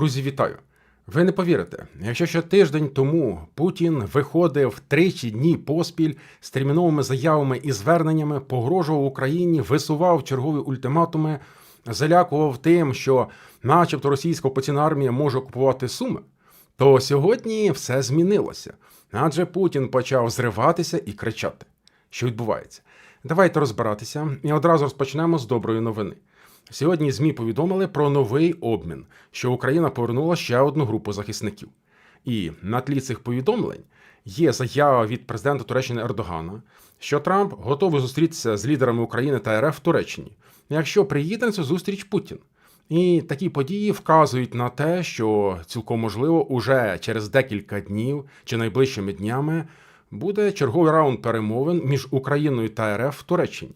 Друзі, вітаю! Ви не повірите, якщо ще тиждень тому Путін виходив тричі дні поспіль з терміновими заявами і зверненнями, погрожував Україні, висував чергові ультиматуми, залякував тим, що, начебто, російська окупаційна армія може окупувати Суми, то сьогодні все змінилося. Адже Путін почав зриватися і кричати, що відбувається. Давайте розбиратися і одразу розпочнемо з доброї новини. Сьогодні ЗМІ повідомили про новий обмін, що Україна повернула ще одну групу захисників. І на тлі цих повідомлень є заява від президента Туреччини Ердогана, що Трамп готовий зустрітися з лідерами України та РФ в Туреччині, якщо приїде на цю зустріч Путін. І такі події вказують на те, що цілком можливо уже через декілька днів чи найближчими днями буде черговий раунд перемовин між Україною та РФ в Туреччині.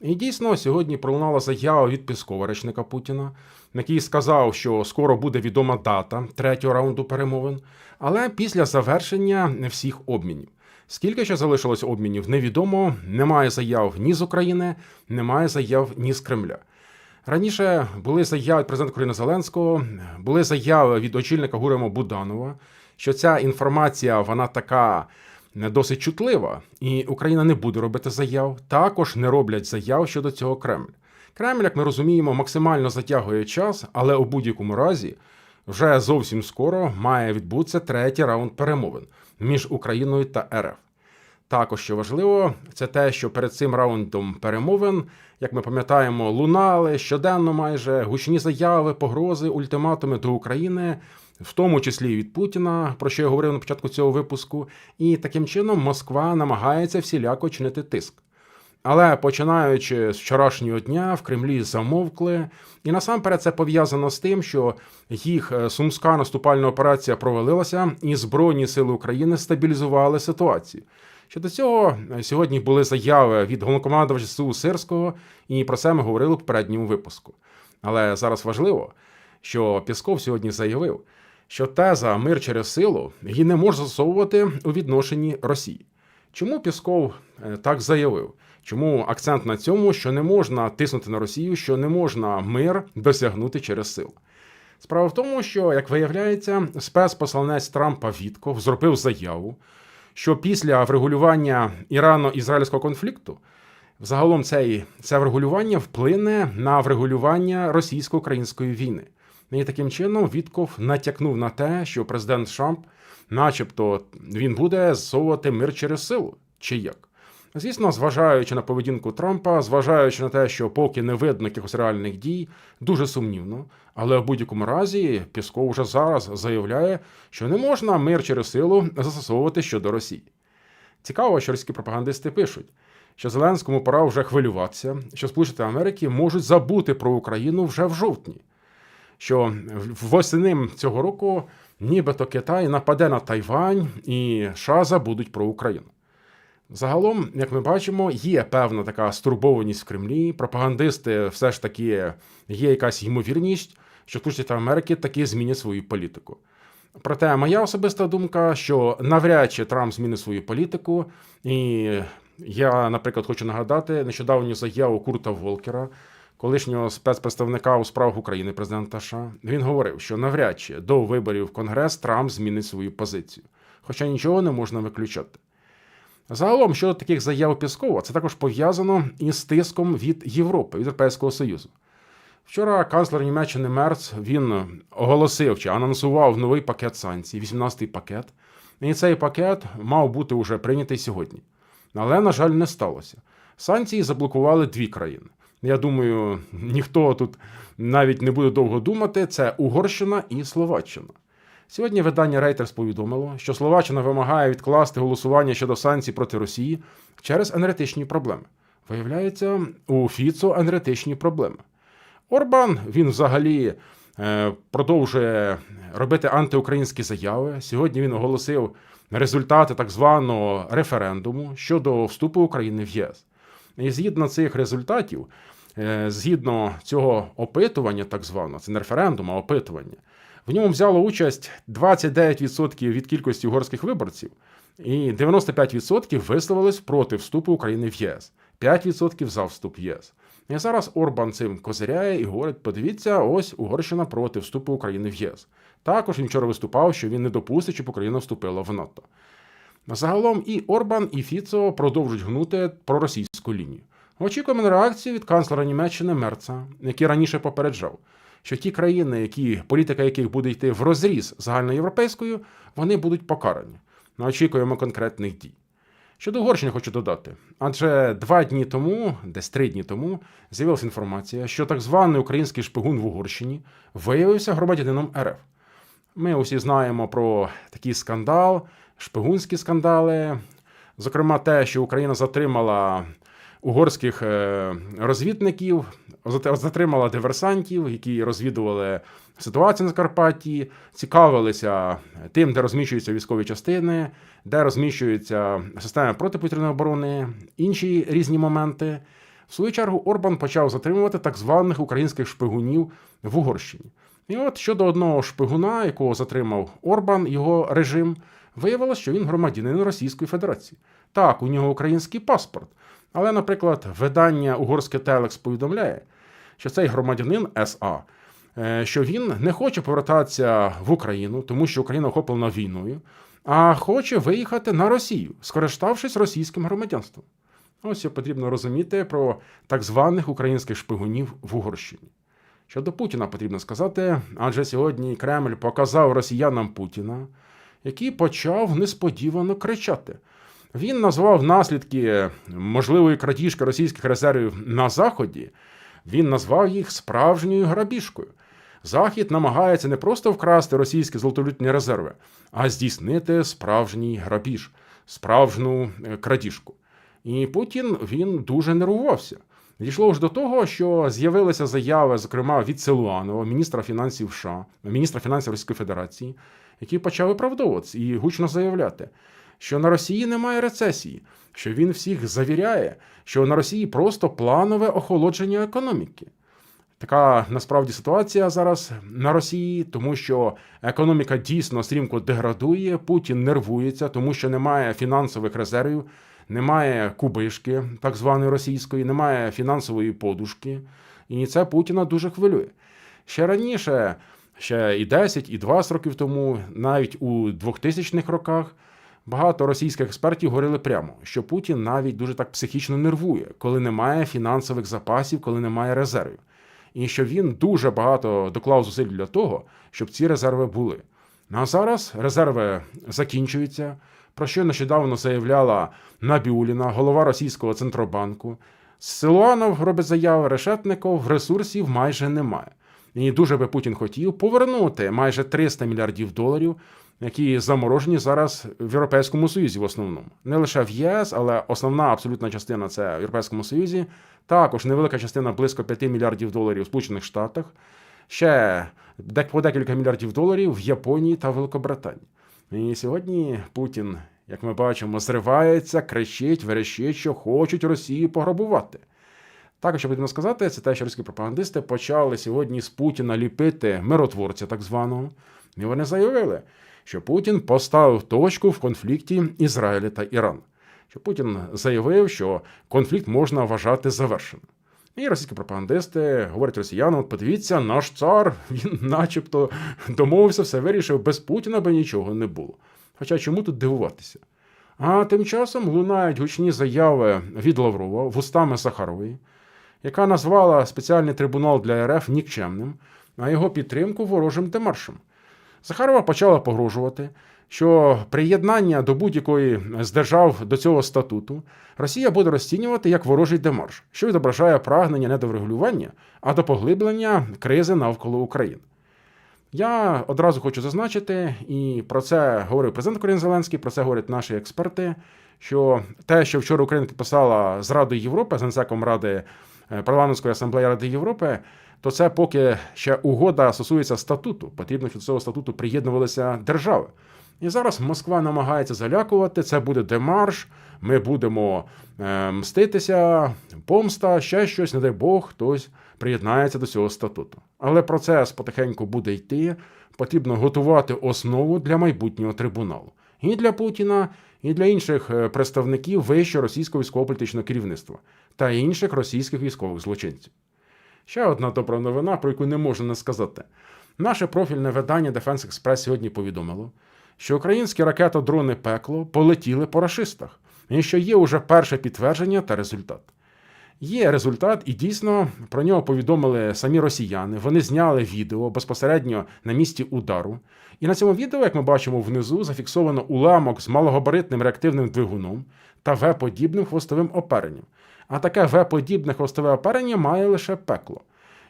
І дійсно сьогодні пролунала заява від Піскова речника Путіна, який сказав, що скоро буде відома дата третього раунду перемовин, але після завершення всіх обмінів. Скільки ще залишилось обмінів, невідомо. Немає заяв ні з України, немає заяв ні з Кремля. Раніше були заяви президента України Зеленського, були заяви від очільника Гурема Буданова, що ця інформація вона така досить чутлива, і Україна не буде робити заяв. Також не роблять заяв щодо цього Кремль. Кремль, як ми розуміємо, максимально затягує час, але у будь-якому разі вже зовсім скоро має відбутися третій раунд перемовин між Україною та РФ. Також що важливо, це те, що перед цим раундом перемовин, як ми пам'ятаємо, лунали щоденно майже гучні заяви, погрози, ультиматуми до України, в тому числі від Путіна, про що я говорив на початку цього випуску. І таким чином Москва намагається всіляко чинити тиск. Але починаючи з вчорашнього дня в Кремлі замовкли, і насамперед це пов'язано з тим, що їх е, сумська наступальна операція провалилася, і Збройні сили України стабілізували ситуацію. Щодо цього, е, сьогодні були заяви від головнокомандувача СУ Сирського, і про це ми говорили в попередньому випуску. Але зараз важливо, що Пісков сьогодні заявив, що теза мир через силу її не може застосовувати у відношенні Росії. Чому Пісков е, так заявив? Чому акцент на цьому, що не можна тиснути на Росію, що не можна мир досягнути через силу? Справа в тому, що, як виявляється, спецпосланець Трампа Вітков зробив заяву, що після врегулювання Ірано-ізраїльського конфлікту взагалом цей, це врегулювання вплине на врегулювання російсько-української війни. І таким чином Вітков натякнув на те, що президент Трамп, начебто, він буде зсовувати мир через силу, чи як. Звісно, зважаючи на поведінку Трампа, зважаючи на те, що поки не видно якихось реальних дій, дуже сумнівно. Але в будь-якому разі Пісков вже зараз заявляє, що не можна мир через силу застосовувати щодо Росії. Цікаво, що російські пропагандисти пишуть, що Зеленському пора вже хвилюватися, що Сполучені Америки можуть забути про Україну вже в жовтні, що восени цього року нібито Китай нападе на Тайвань і США забудуть про Україну. Загалом, як ми бачимо, є певна така стурбованість в Кремлі. Пропагандисти все ж таки є якась ймовірність, що Сполучені Америки таки змінять свою політику. Проте моя особиста думка, що навряд чи Трамп змінить свою політику, і я, наприклад, хочу нагадати нещодавню заяву Курта Волкера, колишнього спецпредставника у справах України, президента США. Він говорив, що навряд чи до виборів в Конгрес Трамп змінить свою позицію, хоча нічого не можна виключати. Загалом, щодо таких заяв Піскова, це також пов'язано із тиском від Європи, від Європейського Союзу. Вчора канцлер Німеччини Мерц він оголосив чи анонсував новий пакет санкцій, 18-й пакет. І цей пакет мав бути вже прийнятий сьогодні. Але, на жаль, не сталося. Санкції заблокували дві країни. Я думаю, ніхто тут навіть не буде довго думати. Це Угорщина і Словаччина. Сьогодні видання Reuters повідомило, що Словаччина вимагає відкласти голосування щодо санкцій проти Росії через енергетичні проблеми. Виявляється, у Фіцо енергетичні проблеми. Орбан він взагалі е, продовжує робити антиукраїнські заяви. Сьогодні він оголосив результати так званого референдуму щодо вступу України в ЄС. І згідно цих результатів, е, згідно цього опитування, так званого, це не референдум, а опитування. В ньому взяло участь 29% від кількості угорських виборців, і 95% висловились проти вступу України в ЄС, 5% за вступ в ЄС. І зараз Орбан цим козиряє і говорить: подивіться, ось Угорщина проти вступу України в єС. Також він вчора виступав, що він не допустить, щоб Україна вступила в НАТО. Загалом і Орбан, і Фіцо продовжують гнути проросійську лінію. Очікуємо на реакцію від канцлера Німеччини Мерца, який раніше попереджав, що ті країни, які політика яких буде йти в розріз загальноєвропейською, вони будуть покарані. Ми очікуємо конкретних дій. Щодо Угорщини хочу додати, адже два дні тому, десь три дні тому, з'явилася інформація, що так званий український шпигун в Угорщині виявився громадянином РФ. Ми усі знаємо про такий скандал, шпигунські скандали. Зокрема, те, що Україна затримала угорських е, розвідників, затримала диверсантів, які розвідували ситуацію на Закарпатті, цікавилися тим, де розміщуються військові частини, де розміщуються системи протиповітряної оборони, інші різні моменти. В свою чергу Орбан почав затримувати так званих українських шпигунів в Угорщині. І от щодо одного шпигуна, якого затримав Орбан, його режим, виявилось, що він громадянин Російської Федерації. Так, у нього український паспорт. Але, наприклад, видання Угорське Телекс повідомляє, що цей громадянин СА, е, що він не хоче повертатися в Україну, тому що Україна охоплена війною, а хоче виїхати на Росію, скориставшись російським громадянством. Ось що потрібно розуміти про так званих українських шпигунів в Угорщині. Щодо Путіна потрібно сказати, адже сьогодні Кремль показав росіянам Путіна, який почав несподівано кричати. Він назвав наслідки можливої крадіжки російських резервів на Заході, він назвав їх справжньою грабіжкою. Захід намагається не просто вкрасти російські золотолютні резерви, а здійснити справжній грабіж, справжню е, крадіжку. І Путін він дуже нервувався. Дійшло ж до того, що з'явилися заяви, зокрема від Силуанова, міністра фінансів США, міністра фінансів Російської Федерації, який почав виправдовуватися і гучно заявляти, що на Росії немає рецесії, що він всіх завіряє, що на Росії просто планове охолодження економіки. Така насправді ситуація зараз на Росії, тому що економіка дійсно стрімко деградує, Путін нервується, тому що немає фінансових резервів, немає кубишки, так званої російської, немає фінансової подушки. І це Путіна дуже хвилює. Ще раніше, ще і 10, і 20 років тому, навіть у 2000-х роках, багато російських експертів говорили прямо, що Путін навіть дуже так психічно нервує, коли немає фінансових запасів, коли немає резервів. І що він дуже багато доклав зусиль для того, щоб ці резерви були. Ну, А зараз резерви закінчуються, про що нещодавно заявляла Набіуліна, голова російського центробанку. Силуанов робить заяви, Решетников ресурсів майже немає. І дуже би Путін хотів повернути майже 300 мільярдів доларів, які заморожені зараз в Європейському Союзі в основному. Не лише в ЄС, але основна абсолютна частина це в Європейському Союзі. Також невелика частина близько 5 мільярдів доларів в Сполучених Штатах. Ще по декілька мільярдів доларів в Японії та Великобританії. І сьогодні Путін, як ми бачимо, зривається, кричить, верещить, що хочуть Росію пограбувати. Також що потрібно сказати, це те, що російські пропагандисти почали сьогодні з Путіна ліпити миротворця, так званого. І вони заявили, що Путін поставив точку в конфлікті Ізраїля та Іран. Що Путін заявив, що конфлікт можна вважати завершеним. І російські пропагандисти говорять росіянам: подивіться, наш цар, він начебто домовився, все вирішив, без Путіна би нічого не було. Хоча чому тут дивуватися? А тим часом лунають гучні заяви від Лаврова вустами Сахарової, яка назвала спеціальний трибунал для РФ нікчемним, а його підтримку ворожим демаршем. Захарова почала погрожувати, що приєднання до будь-якої з держав до цього статуту Росія буде розцінювати як ворожий демарш, що відображає прагнення не до врегулювання, а до поглиблення кризи навколо України. Я одразу хочу зазначити, і про це говорив президент України Зеленський, про це говорять наші експерти. Що те, що вчора Україна підписала з Радою Європи, з генсеком Ради парламентської асамблеї Ради Європи, то це поки ще угода стосується статуту. Потрібно, щоб до цього статуту приєднувалися держави. І зараз Москва намагається залякувати. Це буде демарш. Ми будемо е, мститися, помста, ще щось, не дай Бог, хтось приєднається до цього статуту. Але процес потихеньку буде йти. Потрібно готувати основу для майбутнього трибуналу і для Путіна, і для інших е, представників вищого російського військово-політичного керівництва. та інших російських військових злочинців. Ще одна добра новина, про яку не можу не сказати. Наше профільне видання Defense Express сьогодні повідомило, що українські ракетодрони пекло полетіли по рашистах, і що є уже перше підтвердження та результат. Є результат, і дійсно про нього повідомили самі росіяни. Вони зняли відео безпосередньо на місці удару. І на цьому відео, як ми бачимо внизу, зафіксовано уламок з малогабаритним реактивним двигуном та В-подібним хвостовим оперенням. А таке В-подібне хвостове оперення має лише пекло.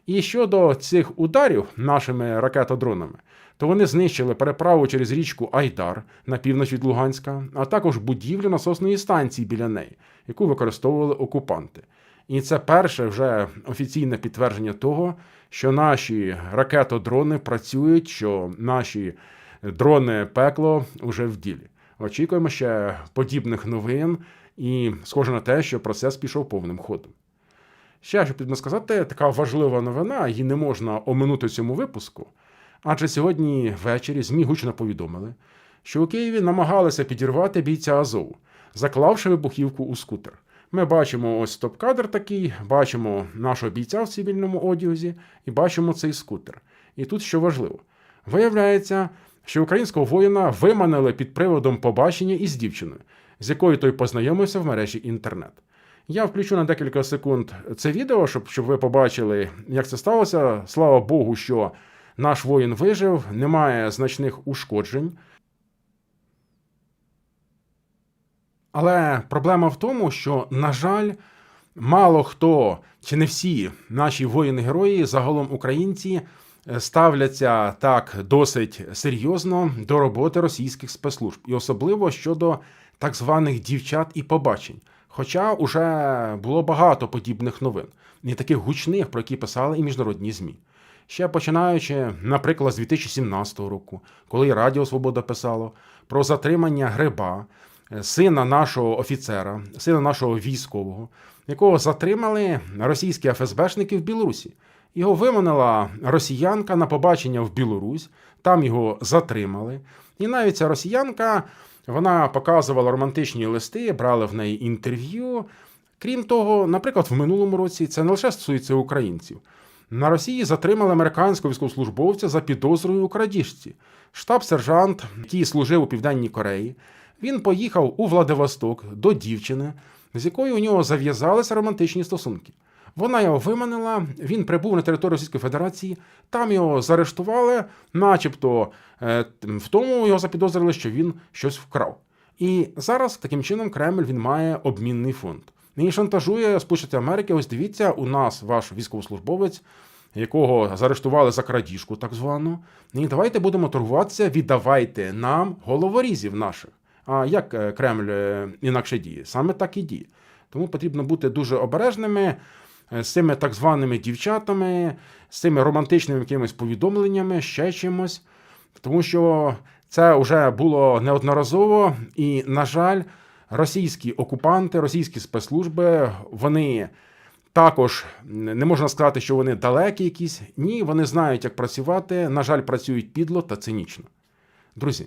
І щодо цих ударів нашими ракетодронами, то вони знищили переправу через річку Айдар на північ від Луганська, а також будівлю насосної станції біля неї, яку використовували окупанти. І це перше вже офіційне підтвердження того, що наші ракетодрони працюють, що наші дрони пекло вже в ділі. Очікуємо ще подібних новин, і схоже на те, що процес пішов повним ходом. Ще що потрібно сказати, така важлива новина, її не можна оминути в цьому випуску. Адже сьогодні ввечері ЗМІ гучно повідомили, що у Києві намагалися підірвати бійця Азову, заклавши вибухівку у скутер. Ми бачимо ось стоп-кадр такий, бачимо нашого бійця в цивільному одязі і бачимо цей скутер. І тут що важливо, виявляється, що українського воїна виманили під приводом побачення із дівчиною, з якою той познайомився в мережі інтернет. Я включу на декілька секунд це відео, щоб, щоб ви побачили, як це сталося. Слава Богу, що наш воїн вижив, немає значних ушкоджень. Але проблема в тому, що, на жаль, мало хто чи не всі наші воїни-герої, загалом українці, ставляться так досить серйозно до роботи російських спецслужб, і особливо щодо так званих дівчат і побачень. Хоча уже було багато подібних новин, не таких гучних, про які писали і міжнародні ЗМІ. Ще починаючи, наприклад, з 2017 року, коли Радіо Свобода писало про затримання гриба, сина нашого офіцера, сина нашого військового, якого затримали російські ФСБшники в Білорусі. Його виманила росіянка на побачення в Білорусь, там його затримали. І навіть ця росіянка вона показувала романтичні листи, брали в неї інтерв'ю. Крім того, наприклад, в минулому році це не лише стосується українців. На Росії затримали американського військовослужбовця за підозрою у крадіжці. Штаб-сержант, який служив у Південній Кореї, він поїхав у Владивосток до дівчини, з якою у нього зав'язалися романтичні стосунки. Вона його виманила, він прибув на територію Російської Федерації, там його заарештували, начебто е, в тому його запідозрили, що він щось вкрав. І зараз таким чином Кремль він має обмінний фонд. Він шантажує Сполучені Америки. Ось дивіться, у нас ваш військовослужбовець, якого заарештували за крадіжку, так звану. І давайте будемо торгуватися, віддавайте нам головорізів наших. А як е, Кремль е, інакше діє? Саме так і діє. Тому потрібно бути дуже обережними е, з цими так званими дівчатами, з цими романтичними якимись повідомленнями, ще чимось. Тому що це вже було неодноразово, і, на жаль, російські окупанти, російські спецслужби, вони також не можна сказати, що вони далекі якісь. Ні, вони знають, як працювати. На жаль, працюють підло та цинічно. Друзі,